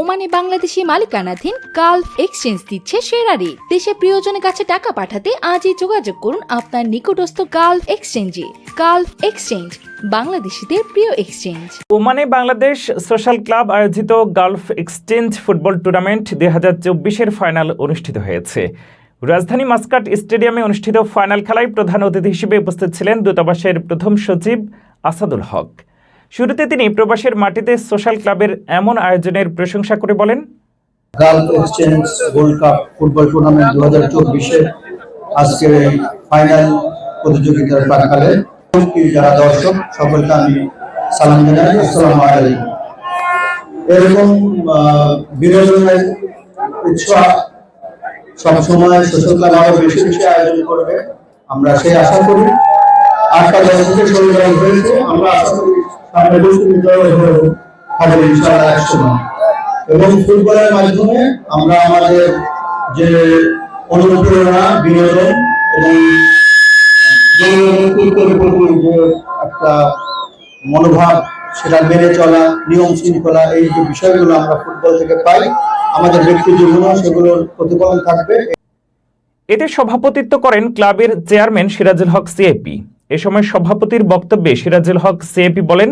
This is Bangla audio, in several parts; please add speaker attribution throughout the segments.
Speaker 1: ওমানে বাংলাদেশি মালিকানাধীন গালফ এক্সচেঞ্জ দিচ্ছে সেরা রেট দেশে প্রিয়জনের কাছে টাকা পাঠাতে আজই যোগাযোগ করুন আপনার নিকটস্থ গালফ এক্সচেঞ্জে। গালফ এক্সচেঞ্জ, বাংলাদেশিদের প্রিয় এক্সচেঞ্জ।
Speaker 2: ওমানে বাংলাদেশ সোশ্যাল ক্লাব আয়োজিত গালফ এক্সচেঞ্জ ফুটবল টুর্নামেন্ট দুই হাজার চব্বিশের ফাইনাল অনুষ্ঠিত হয়েছে। রাজধানী মাস্কাট স্টেডিয়ামে অনুষ্ঠিত ফাইনাল খেলায় প্রধান অতিথি হিসেবে উপস্থিত ছিলেন দূতাবাসের প্রথম সচিব আসাদুল হক। শুরুতে তিনি প্রবাসের মাটিতে সোশ্যাল ক্লাবের এমন আয়োজনের প্রশংসা করে বলেন
Speaker 3: গোল্ড কাপ ফুটবল টুর্নামেন্ট দু হাজার চব্বিশে আজকের এই ফাইনাল যারা দর্শক উৎসাহ আয়োজন করবে। আমরা সেই আশা করি। আটটা দশ থেকে ষোলো হয়েছে। আমরা আশা করি এবং ফুটবলের মাধ্যমে আমরা আমাদের যে অনুপ্রেরণা, বিনোদন এবং একটা মনোভাব, সেটা মেনে চলা, নিয়ম শৃঙ্খলা, এই যে বিষয়গুলো আমরা ফুটবল থেকে পাই, আমাদের ব্যক্তি জীবনেও সেগুলোর প্রতিফলন থাকবে।
Speaker 2: এতে সভাপতিত্ব করেন ক্লাবের চেয়ারম্যান সিরাজুল হক সিএপি। এ সময় সভাপতির বক্তব্যে সিরাজুল হক সিএপি বলেন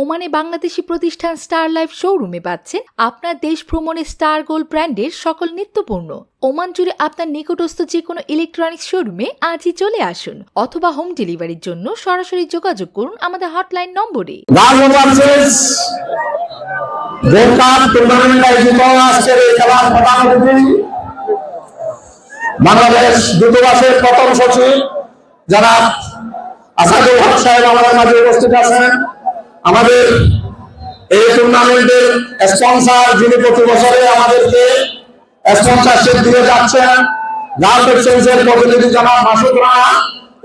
Speaker 1: ওমানে বাংলাদেশি প্রতিষ্ঠান স্টার লাইফ শোরুমে পাচ্ছেন আপনার দেশ ভ্রমণে স্টার গোল্ড ব্র্যান্ডের সকল নিত্যপূর্ণ ওমান জুড়ে আপনার নিকটস্থ যে কোনো ইলেকট্রনিক্স শোরুমে আজই চলে আসুন অথবা হোম ডেলিভারির জন্য সরাসরি যোগাযোগ করুন আমাদের হটলাইন নম্বরে।
Speaker 4: বাংলাদেশ দূতাবাসের প্রথম সচিব যারা আসাদুল হক সাহেব আমাদের মাঝে উপস্থিত আছেন। আমাদের এই টুর্নামেন্টের স্পন্সর যিনি প্রতি বছরে আমাদেরকে স্পন্সরশিপ দিয়ে যাচ্ছেন গার্ল এক্সচেঞ্জের প্রতিনিধি জনাব মাসুদ রানা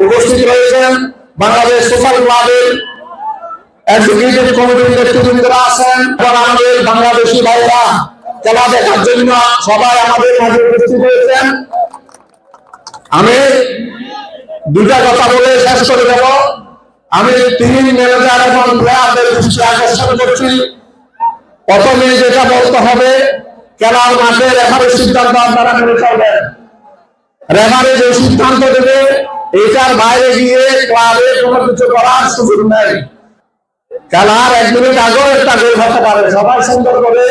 Speaker 4: উপস্থিত রয়েছেন। বাংলাদেশ সোশ্যাল ক্লাবের এক্সিকিউটিভ কমিটির নেতৃবৃন্দরা আছেন। এবং আমাদের বাংলাদেশি ভাইয়েরা খেলা দেখার জন্য সবাই আমাদের মাঝে উপস্থিত হয়েছেন। আমি দুটা কথা বলে শেষ করে দেব। আমি তিন ম্যানেজার এবং প্রথমে যেটা বলতে হবে খেলার মাঠে রেফারির সিদ্ধান্ত আপনারা মেনে চলবেন রেফারি যে সিদ্ধান্ত দেবে, এটার বাইরে গিয়ে ক্লাবে কোনো কিছু করার সুযোগ নেই। খেলার এক মিনিট আগেও একটা গোল হতে পারে। সবাই সুন্দর করে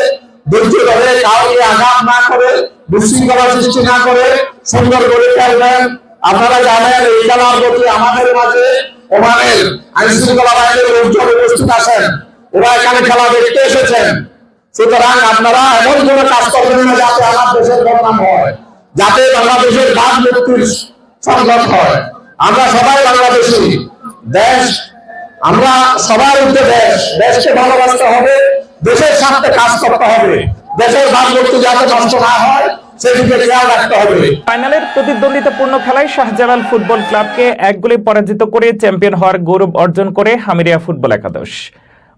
Speaker 4: ধৈর্য ধরে কাউকে আঘাত না করে, বিশৃঙ্খলা সৃষ্টি না করে সুন্দর করে খেলবেন। আপনারা জানেন, এই খেলার প্রতি আমাদের মাঝে ওমানের আইন শৃঙ্খলা বাহিনীর লোকজন উপস্থিত আছেন। ওরা এখানে খেলা দেখতে এসেছেন। সুতরাং আপনারা এমন কোনো কাজ করবেন না যাতে আমার দেশের বদনাম হয়, যাতে বাংলাদেশের ভাগ মুক্তির সংগ্রাম হয়। আমরা সবাই বাংলাদেশি, দেশ, আমরা সবার উঠে দেশ, দেশকে ভালোবাসতে হবে, দেশের স্বার্থে কাজ করতে হবে। দেশের ভাবমূর্তি যাতে নষ্ট না হয় সেদিকে খেয়াল রাখতে হবে।
Speaker 2: ফাইনালের প্রতিদ্বন্দ্বিতাপূর্ণ খেলায় শাহজালাল ফুটবল ক্লাবকে এক গোলে পরাজিত করে চ্যাম্পিয়ন হওয়ার গৌরব অর্জন করে হামিরিয়া ফুটবল একাদশ।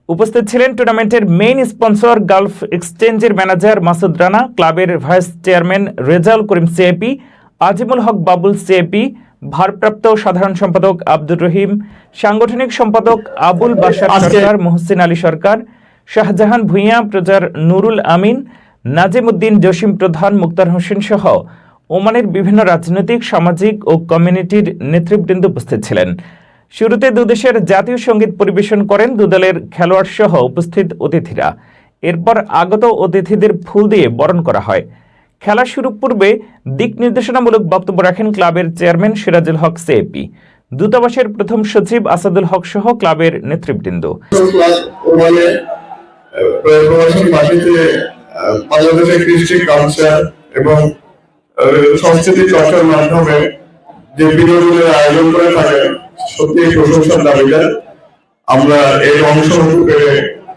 Speaker 2: উপস্থিত ছিলেন টুর্নামেন্টের মেইন স্পন্সর গালফ এক্সচেঞ্জের ম্যানেজার মাসুদ রানা ক্লাবের vice chairman Rezaul Karim CAP Azimul Haque Babul CAP ভারপ্রাপ্ত সাধারণ সম্পাদক আব্দুর রহিম সাংগঠনিক সম্পাদক আবুল
Speaker 4: আজকে-
Speaker 2: সরকার মোহসিন আলী সরকার শাহজাহান ভূঁইয়া প্রজার নুরুল আমিন নাজিম উদ্দিন জসিম প্রধান মুক্তার হোসেন সহ ওমানের বিভিন্ন রাজনৈতিক, সামাজিক ও কমিউনিটির নেতৃবৃন্দ উপস্থিত ছিলেন। শুরুতে দুদেশের জাতীয় সংগীত পরিবেশন করেন দুদলের খেলোয়াড় সহ উপস্থিত অতিথিরা। এরপর আগত অতিথিদের ফুল দিয়ে বরণ করা হয়। খেলা শুরু পূর্বে দিক নির্দেশনামূলক বক্তব্য রাখেন ক্লাবের চেয়ারম্যান সিরাজুল হক সেপি দূতাবাসের প্রথম সচিব আসাদুল হক সহ ক্লাবের নেতৃবৃন্দ।
Speaker 5: বাংলাদেশের কৃষ্টি কালচার এবং সংস্কৃতি চর্চার মাধ্যমে যে বিনোদনের আয়োজন করে থাকে, সত্যি প্রশংসার দাবিদার আমরা এই অংশ পেরে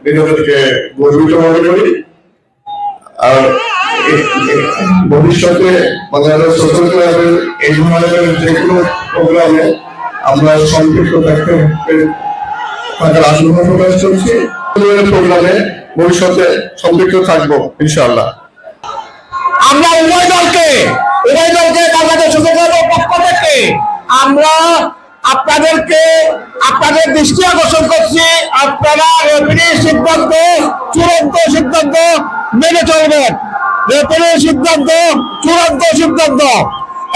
Speaker 5: নিজেদেরকে গর্বিত মনে করি। আর ভবিষ্যতে বাংলাদেশ সোশ্যাল ক্লাবের এই ধরনের যে কোনো প্রোগ্রামে আমরা সম্পৃক্ত থাকতে, থাকার আগ্রহ প্রকাশ করছি। প্রোগ্রামে ভবিষ্যতে সম্পৃক্ত থাকব ইনশাআল্লাহ।
Speaker 4: আমরা উভয় দলকে উভয় দলকে বাংলাদেশ ক্লাবের পক্ষ থেকে আমরা
Speaker 6: আপনাদেরকে আপনাদের দৃষ্টি আকর্ষণ করছি আপনারা রেফারির সিদ্ধান্ত চূড়ান্ত সিদ্ধান্ত মেনে চলবেন। রেফারির সিদ্ধান্ত চূড়ান্ত সিদ্ধান্ত।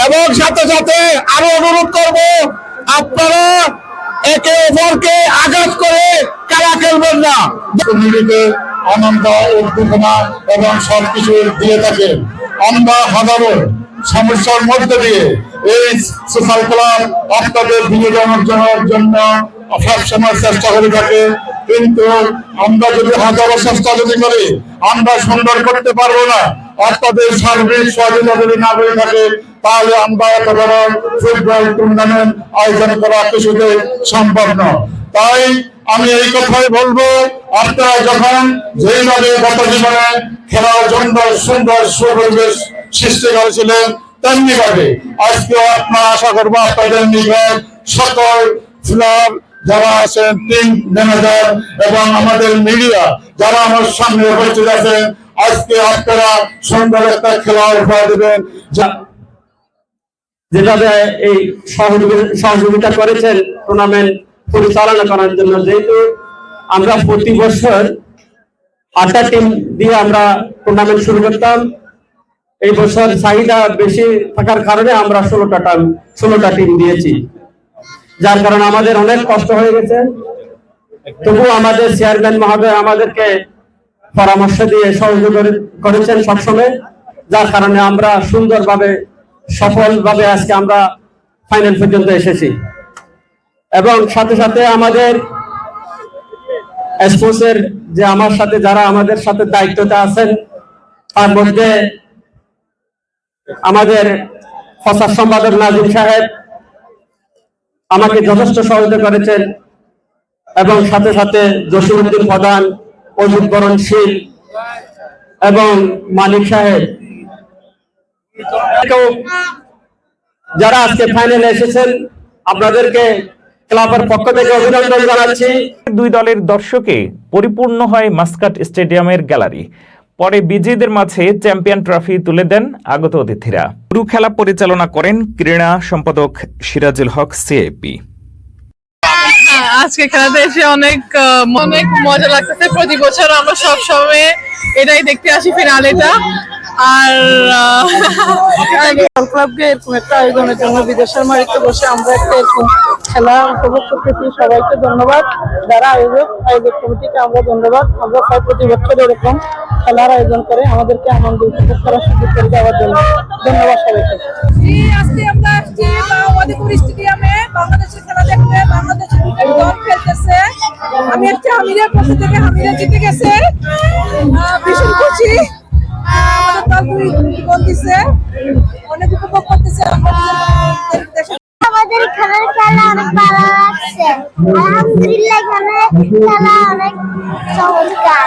Speaker 6: এবং সাথে সাথে আরও অনুরোধ করব আপনারা একে অপরকে আঘাত করে খেলা খেলবেন না। আনন্দ, উদ্দীপনা এবং সবকিছু দিয়ে থাকে। আমরা হাজারো সমস্যার মধ্যে দিয়ে এই সোশ্যাল ক্লাব আপনাদের বিনোদন অর্জনের জন্য সবসময় চেষ্টা করে থাকে। কিন্তু আমরা যদি হাজারো চেষ্টা যদি করি, আমরা সুন্দর করতে পারব না। আপনাদের সার্বিক সহযোগিতা যদি না হয়ে থাকে, তাহলে আমরা এত বড় ফুটবল টুর্নামেন্ট আয়োজন করা কিছুতে সম্ভব নয় তাই আমি এই কথাই বলব, আপনারা যখন যেইভাবে গত জীবনে খেলার জন্য সুন্দর সুপরিবেশ সৃষ্টি করেছিলেন তেমনি ভাবে আজকে আপনারা আশা করব আপনাদের নিকট সকল খেলার যারা আছেন টিম ম্যানেজার এবং আমাদের মিডিয়া যারা আমার সামনে উপস্থিত আছেন, আজকে আপনারা সুন্দর একটা খেলা উপহার দেবেন
Speaker 7: যেভাবে এই সহযোগি- সহযোগিতা করেছেন টুর্নামেন্ট পরিচালনা করার জন্য যেহেতু আমরা প্রতি বছর আটটা টিম দিয়ে আমরা টুর্নামেন্ট শুরু করতাম, এই বছর চাহিদা বেশি থাকার কারণে আমরা ষোলোটা টিম ষোলোটা টিম দিয়েছি। যার কারণে আমাদের অনেক কষ্ট হয়ে গেছে। তবুও আমাদের চেয়ারম্যান মহোদয় আমাদেরকে পরামর্শ দিয়ে সহযোগ করেছেন সবসময়, যার কারণে আমরা সুন্দরভাবে, সফলভাবে আজকে আমরা ফাইনাল পর্যন্ত এসেছি। এবং সাথে সাথে আমাদের স্পোর্টসের যে আমার সাথে যারা আমাদের সাথে দায়িত্বতে আছেন, তার মধ্যে আমাদের প্রচার সম্পাদক নাজিম সাহেব আমাকে যথেষ্ট সহযোগিতা করেছেন এবং সাথে সাথে জসিমুদ্দিন প্রধান, অজিত বরণ শীল এবং মানিক সাহেব। যারা আজকে ফাইনালে এসেছেন, আপনাদেরকে ক্লাবের পক্ষ থেকে অভিনন্দন জানাচ্ছি।
Speaker 2: দুই দলের দর্শকে পরিপূর্ণ হয় মাস্কাট স্টেডিয়ামের গ্যালারি। পরে বিজয়ীদের মাঝে চ্যাম্পিয়ন ট্রফি তুলে দেন আগত অতিথিরা। পুরো খেলা পরিচালনা করেন ক্রীড়া সম্পাদক সিরাজুল হক সিএপি
Speaker 8: আজকে খেলাতে এসে অনেক আহ, অনেক মজা লাগতেছে। প্রতি বছর আমরা সব সময় এটাই দেখতে আসি ফিনালেটা আর
Speaker 9: ক্লাবকে এরকম একটা আয়োজনের জন্য বিদেশের মাটিতে বসে আমরা একটা এরকম খেলা উপভোগ করতেছি। সবাইকে ধন্যবাদ। যারা আয়োজক আয়োজক কমিটিকে আমরা ধন্যবাদ। আমরা প্রায় প্রতি বছর এরকম খেলার আয়োজন করে আমাদেরকে আনন্দ উপভোগ করার সুযোগ করে দেওয়ার জন্য ধন্যবাদ সবাইকে।
Speaker 10: আজকে আমরা আসছি মাওয়াদিপুর স্টেডিয়ামে। বাংলাদেশের খেলা দেখতে বাংলাদেশের দুটো দল খেলতেছে। আমি একটা হামিরের পক্ষ থেকে হামিরা জিতে গেছে।
Speaker 11: খেলা ভালো লাগছে আলহামদুলিল্লাহ এখানে খেলা অনেক চমৎকার।